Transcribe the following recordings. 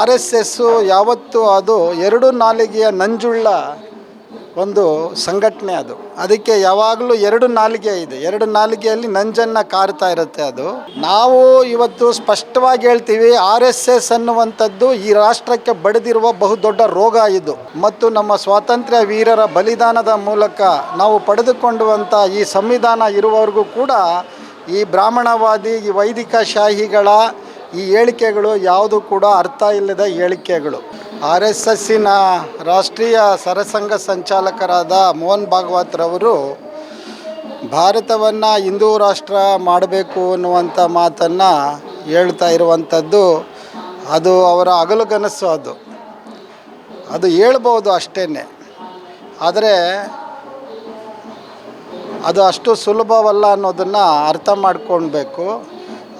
R S S ಯಾವತ್ತು ಅದು ಎರಡು ನಾಲಿಗೆಯ ನಂಜುಳ್ಳ ಒಂದು ಸಂಘಟನೆ ಅದು. ಅದಕ್ಕೆ ಯಾವಾಗಲೂ ಎರಡು ನಾಲಿಗೆ ಇದೆ. ಎರಡು ನಾಲಿಗೆಯಲ್ಲಿ ನಂಜನ್ನು ಕಾರ್ತಾ ಇರುತ್ತೆ ಅದು. ನಾವು ಇವತ್ತು ಸ್ಪಷ್ಟವಾಗಿ ಹೇಳ್ತೀವಿ, ಆರ್ ಎಸ್ ಎಸ್ ಅನ್ನುವಂಥದ್ದು ಈ ರಾಷ್ಟ್ರಕ್ಕೆ ಬಡಿದಿರುವ ಬಹುದೊಡ್ಡ ರೋಗ ಇದು. ಮತ್ತು ನಮ್ಮ ಸ್ವಾತಂತ್ರ್ಯ ವೀರರ ಬಲಿದಾನದ ಮೂಲಕ ನಾವು ಪಡೆದುಕೊಂಡುವಂಥ ಈ ಸಂವಿಧಾನ ಇರುವವರೆಗೂ ಕೂಡ ಈ ಬ್ರಾಹ್ಮಣವಾದಿ, ಈ ವೈದಿಕ ಶಾಹಿಗಳ ಈ ಹೇಳಿಕೆಗಳು ಯಾವುದು ಕೂಡ ಅರ್ಥ ಇಲ್ಲದ ಹೇಳಿಕೆಗಳು. ಆರ್ ಎಸ್ ಎಸ್ಸಿನ ರಾಷ್ಟ್ರೀಯ ಸರಸಂಘ ಸಂಚಾಲಕರಾದ ಮೋಹನ್ ಭಾಗವತ್ ರವರು, ಭಾರತವನ್ನು ಹಿಂದೂ ರಾಷ್ಟ್ರ ಮಾಡಬೇಕು ಅನ್ನುವಂಥ ಮಾತನ್ನು ಹೇಳ್ತಾ ಇರುವಂಥದ್ದು ಅದು ಅವರ ಅಗಲುಗನಸು ಅದು. ಅದು ಹೇಳ್ಬೋದು ಅಷ್ಟೇ ಆದರೆ ಅದು ಅಷ್ಟು ಸುಲಭವಲ್ಲ ಅನ್ನೋದನ್ನು ಅರ್ಥ ಮಾಡ್ಕೊಳ್ಬೇಕು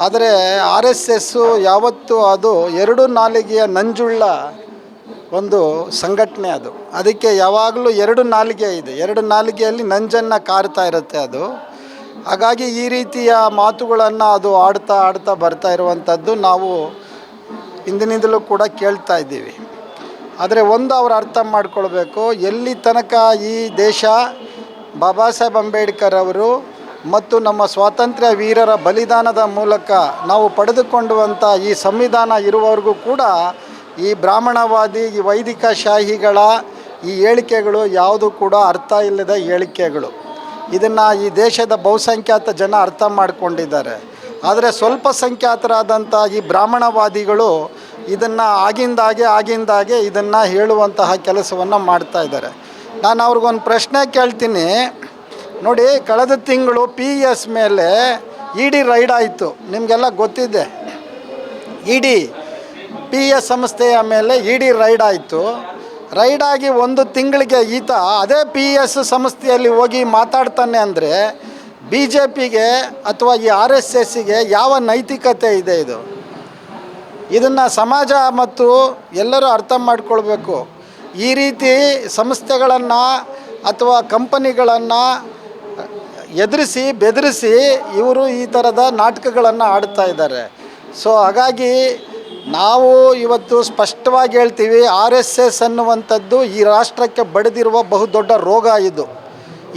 ಆದರೆ ಆರ್ ಎಸ್ ಎಸ್ಸು ಯಾವತ್ತೂ ಅದು ಎರಡು ನಾಲಿಗೆಯ ನಂಜುಳ್ಳ ಒಂದು ಸಂಘಟನೆ ಅದು. ಅದಕ್ಕೆ ಯಾವಾಗಲೂ ಎರಡು ನಾಲಿಗೆ ಇದೆ. ಎರಡು ನಾಲಿಗೆಯಲ್ಲಿ ನಂಜನ್ನು ಕಾರ್ತಾ ಇರುತ್ತೆ ಅದು. ಹಾಗಾಗಿ ಈ ರೀತಿಯ ಮಾತುಗಳನ್ನು ಅದು ಆಡ್ತಾ ಆಡ್ತಾ ಬರ್ತಾ ಇರುವಂಥದ್ದು ನಾವು ಹಿಂದಿನಿಂದಲೂ ಕೂಡ ಕೇಳ್ತಾ ಇದ್ದೀವಿ. ಆದರೆ ಒಂದು ಅವ್ರು ಅರ್ಥ ಮಾಡ್ಕೊಳ್ಬೇಕು, ಎಲ್ಲಿ ತನಕ ಈ ದೇಶ ಬಾಬಾ ಸಾಹೇಬ್ ಅಂಬೇಡ್ಕರ್ ಅವರು ಮತ್ತು ನಮ್ಮ ಸ್ವಾತಂತ್ರ್ಯ ವೀರರ ಬಲಿದಾನದ ಮೂಲಕ ನಾವು ಪಡೆದುಕೊಂಡುವಂಥ ಈ ಸಂವಿಧಾನ ಇರುವವರೆಗೂ ಕೂಡ ಈ ಬ್ರಾಹ್ಮಣವಾದಿ, ಈ ವೈದಿಕ ಶಾಹಿಗಳ ಈ ಹೇಳಿಕೆಗಳು ಯಾವುದು ಕೂಡ ಅರ್ಥ ಇಲ್ಲದ ಹೇಳಿಕೆಗಳು. ಇದನ್ನು ಈ ದೇಶದ ಬಹುಸಂಖ್ಯಾತ ಜನ ಅರ್ಥ ಮಾಡಿಕೊಂಡಿದ್ದಾರೆ. ಆದರೆ ಸ್ವಲ್ಪ ಸಂಖ್ಯಾತರಾದಂಥ ಈ ಬ್ರಾಹ್ಮಣವಾದಿಗಳು ಇದನ್ನು ಆಗಿಂದಾಗೆ ಆಗಿಂದಾಗೆ ಇದನ್ನು ಹೇಳುವಂತಹ ಕೆಲಸವನ್ನು ಮಾಡ್ತಾ ಇದ್ದಾರೆ. ನಾನು ಅವ್ರಿಗೊಂದು ಪ್ರಶ್ನೆ ಕೇಳ್ತೀನಿ. ನೋಡಿ, ಕಳೆದ ತಿಂಗಳು ಪಿ ಎಸ್ ಮೇಲೆ ಇ ಡಿ ರೈಡ್ ಆಯಿತು. ನಿಮಗೆಲ್ಲ ಗೊತ್ತಿದೆ. ಇ ಡಿ ಪಿ ಎಸ್ ಸಂಸ್ಥೆಯ ಮೇಲೆ ಇ ಡಿ ರೈಡ್ ಆಯಿತು. ರೈಡ್ ಆಗಿ ಒಂದು ತಿಂಗಳಿಗೆ ಈತ ಅದೇ ಪಿ ಎಸ್ ಸಂಸ್ಥೆಯಲ್ಲಿ ಹೋಗಿ ಮಾತಾಡ್ತಾನೆ ಅಂದರೆ ಬಿ ಜೆ ಪಿಗೆ ಅಥವಾ ಈ ಆರ್ ಎಸ್ ಎಸ್ಸಿಗೆ ಯಾವ ನೈತಿಕತೆ ಇದೆ ಇದು? ಇದನ್ನು ಸಮಾಜ ಮತ್ತು ಎಲ್ಲರೂ ಅರ್ಥ ಮಾಡಿಕೊಳ್ಬೇಕು. ಈ ರೀತಿ ಸಂಸ್ಥೆಗಳನ್ನು ಅಥವಾ ಕಂಪನಿಗಳನ್ನು ಎದುರಿಸಿ, ಬೆದರಿಸಿ ಇವರು ಈ ಥರದ ನಾಟಕಗಳನ್ನು ಆಡ್ತಾ ಇದ್ದಾರೆ. ಸೊ ಹಾಗಾಗಿ ನಾವು ಇವತ್ತು ಸ್ಪಷ್ಟವಾಗಿ ಹೇಳ್ತೀವಿ, ಆರ್ ಎಸ್ ಎಸ್ ಅನ್ನುವಂಥದ್ದು ಈ ರಾಷ್ಟ್ರಕ್ಕೆ ಬಡಿದಿರುವ ಬಹುದೊಡ್ಡ ರೋಗ ಇದು.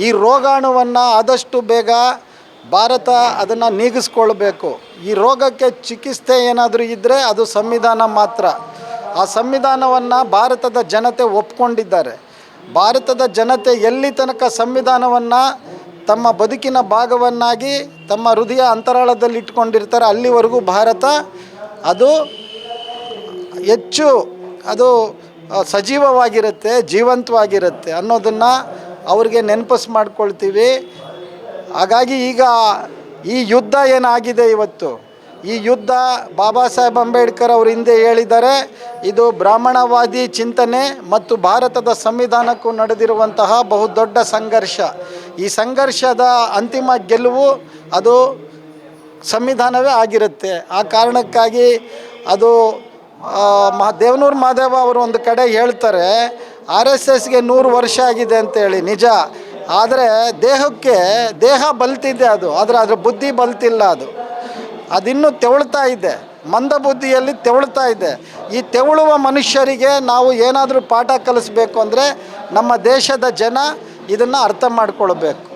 ಈ ರೋಗಾಣುವನ್ನು ಆದಷ್ಟು ಬೇಗ ಭಾರತ ಅದನ್ನು ನೀಗಿಸ್ಕೊಳ್ಬೇಕು. ಈ ರೋಗಕ್ಕೆ ಚಿಕಿತ್ಸೆ ಏನಾದರೂ ಇದ್ದರೆ ಅದು ಸಂವಿಧಾನ ಮಾತ್ರ. ಆ ಸಂವಿಧಾನವನ್ನು ಭಾರತದ ಜನತೆ ಒಪ್ಕೊಂಡಿದ್ದಾರೆ. ಭಾರತದ ಜನತೆ ಎಲ್ಲಿ ತನಕ ಸಂವಿಧಾನವನ್ನು ತಮ್ಮ ಬದುಕಿನ ಭಾಗವನ್ನಾಗಿ ತಮ್ಮ ಹೃದಯ ಅಂತರಾಳದಲ್ಲಿ ಇಟ್ಕೊಂಡಿರ್ತಾರೆ ಅಲ್ಲಿವರೆಗೂ ಭಾರತ ಅದು ಹೆಚ್ಚು ಅದು ಸಜೀವವಾಗಿರುತ್ತೆ, ಜೀವಂತವಾಗಿರುತ್ತೆ ಅನ್ನೋದನ್ನು ಅವ್ರಿಗೆ ನೆನಪಿಸ್ ಮಾಡ್ಕೊಳ್ತೀವಿ. ಹಾಗಾಗಿ ಈಗ ಈ ಯುದ್ಧ ಏನಾಗಿದೆ ಇವತ್ತು? ಈ ಯುದ್ಧ ಬಾಬಾ ಸಾಹೇಬ್ ಅಂಬೇಡ್ಕರ್ ಅವರು ಹಿಂದೆ ಹೇಳಿದ್ದಾರೆ, ಇದು ಬ್ರಾಹ್ಮಣವಾದಿ ಚಿಂತನೆ ಮತ್ತು ಭಾರತದ ಸಂವಿಧಾನಕ್ಕೂ ನಡೆದಿರುವಂತಹ ಬಹುದೊಡ್ಡ ಸಂಘರ್ಷ. ಈ ಸಂಘರ್ಷದ ಅಂತಿಮ ಗೆಲುವು ಅದು ಸಂವಿಧಾನವೇ ಆಗಿರುತ್ತೆ. ಆ ಕಾರಣಕ್ಕಾಗಿ ಅದು ಮಹ ದೇವನೂರು ಮಹಾದೇವ ಅವರು ಒಂದು ಕಡೆ ಹೇಳ್ತಾರೆ, ಆರ್ ಎಸ್ ಎಸ್ಗೆ ನೂರು ವರ್ಷ ಆಗಿದೆ ಅಂತೇಳಿ, ನಿಜ. ಆದರೆ ದೇಹಕ್ಕೆ, ದೇಹ ಬಲ್ತಿದೆ ಅದು, ಆದರೆ ಅದರ ಬುದ್ಧಿ ಬಲ್ತಿಲ್ಲ ಅದು. ಅದಿನ್ನೂ ತೆವಳ್ತಾ ಇದೆ, ಮಂದ ಬುದ್ಧಿಯಲ್ಲಿ ತೆವಳ್ತಾ ಇದೆ. ಈ ತೆವಳುವ ಮನುಷ್ಯರಿಗೆ ನಾವು ಏನಾದರೂ ಪಾಠ ಕಲಿಸ್ಬೇಕು ಅಂದರೆ ನಮ್ಮ ದೇಶದ ಜನ ಇದನ್ನು ಅರ್ಥ ಮಾಡ್ಕೊಳ್ಬೇಕು.